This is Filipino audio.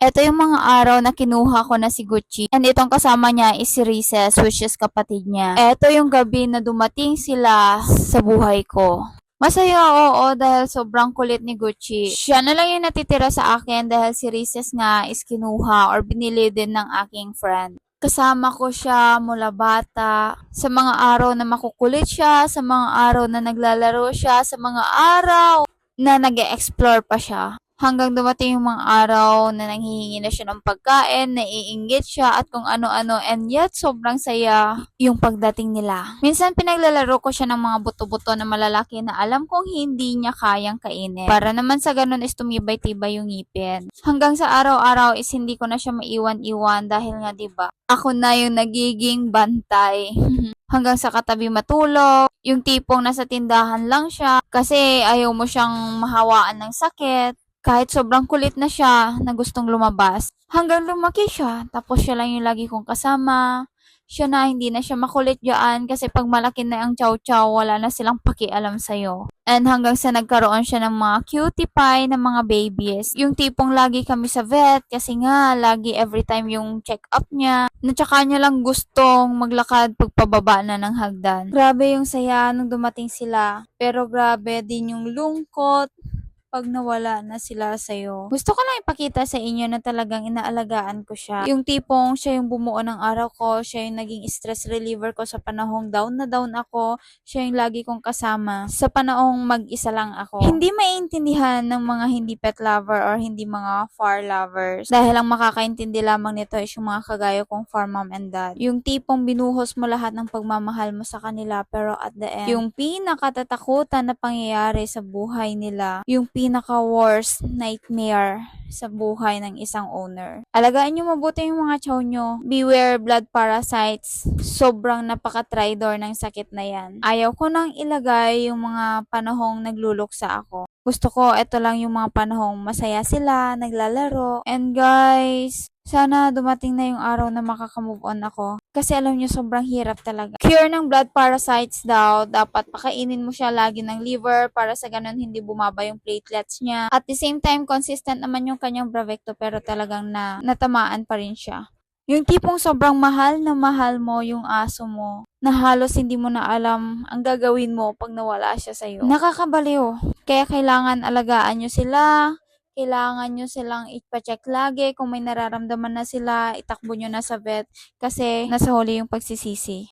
Ito yung mga araw na kinuha ko na si Gucci. And itong kasama niya is si Rises, which is kapatid niya. Ito yung gabi na dumating sila sa buhay ko. Masaya oo dahil sobrang kulit ni Gucci. Siya na lang yung natitira sa akin dahil si Rises nga is kinuha or binili din ng aking friend. Kasama ko siya mula bata, sa mga araw na makukulit siya, sa mga araw na naglalaro siya, sa mga araw na nag explore pa siya. Hanggang dumating yung mga araw na nanghihingi na siya ng pagkain, naiinggit siya at kung ano-ano and yet sobrang saya yung pagdating nila. Minsan pinaglalaro ko siya ng mga buto-buto na malalaki na alam kong hindi niya kayang kainin. Para naman sa ganun is tumibay-tibay yung ngipin. Hanggang sa araw-araw is hindi ko na siya maiwan-iwan dahil nga 'di ba ako na yung nagiging bantay. Hanggang sa katabi matulog, yung tipong nasa tindahan lang siya kasi ayaw mo siyang mahawaan ng sakit kahit sobrang kulit na siya na gustong lumabas. Hanggang lumaki siya, tapos siya lang yung lagi kong kasama. Siya na, hindi na siya makulit dyan kasi pag malaki na ang chow-chow, wala na silang pakialam sa'yo. And hanggang sa nagkaroon siya ng mga cutie pie ng mga babies. Yung tipong lagi kami sa vet kasi nga, lagi every time yung check-up niya. Na tsaka niya lang gustong maglakad pagpababa na ng hagdan. Grabe yung saya nung dumating sila. Pero grabe din yung lungkot pag nawala na sila sa'yo. Gusto ko lang ipakita sa inyo na talagang inaalagaan ko siya. Yung tipong siya yung bumuo ng araw ko, siya yung naging stress reliever ko sa panahong down na down ako, siya yung lagi kong kasama sa panahong mag-isa lang ako. Hindi maintindihan ng mga hindi pet lover or hindi mga far lovers. Dahil ang makakaintindi lamang nito is yung mga kagaya kong far mom and dad. Yung tipong binuhos mo lahat ng pagmamahal mo sa kanila pero at the end, yung pinakatatakutan na pangyayari sa buhay nila, yung pinaka-worst nightmare sa buhay ng isang owner. Alagaan nyo mabuti yung mga chow nyo. Beware blood parasites. Sobrang napaka-tridor ng sakit na yan. Ayaw ko nang ilagay yung mga panahong nagluluksa ako. Gusto ko, ito lang yung mga panahong masaya sila, naglalaro. And guys, sana dumating na yung araw na makakamove on ako. Kasi alam nyo, sobrang hirap talaga. Cure ng blood parasites daw, dapat pakainin mo siya lagi ng liver para sa ganun hindi bumaba yung platelets niya. At the same time, consistent naman yung kanyang bravecto pero talagang na, natamaan pa rin siya. Yung tipong sobrang mahal na mahal mo yung aso mo na halos hindi mo na alam ang gagawin mo pag nawala siya sa'yo. Nakakabaliw. Kaya kailangan alagaan nyo sila, kailangan nyo silang ipacheck lagi. Kung may nararamdaman na sila, itakbo nyo na sa vet kasi nasa huli yung pagsisisi.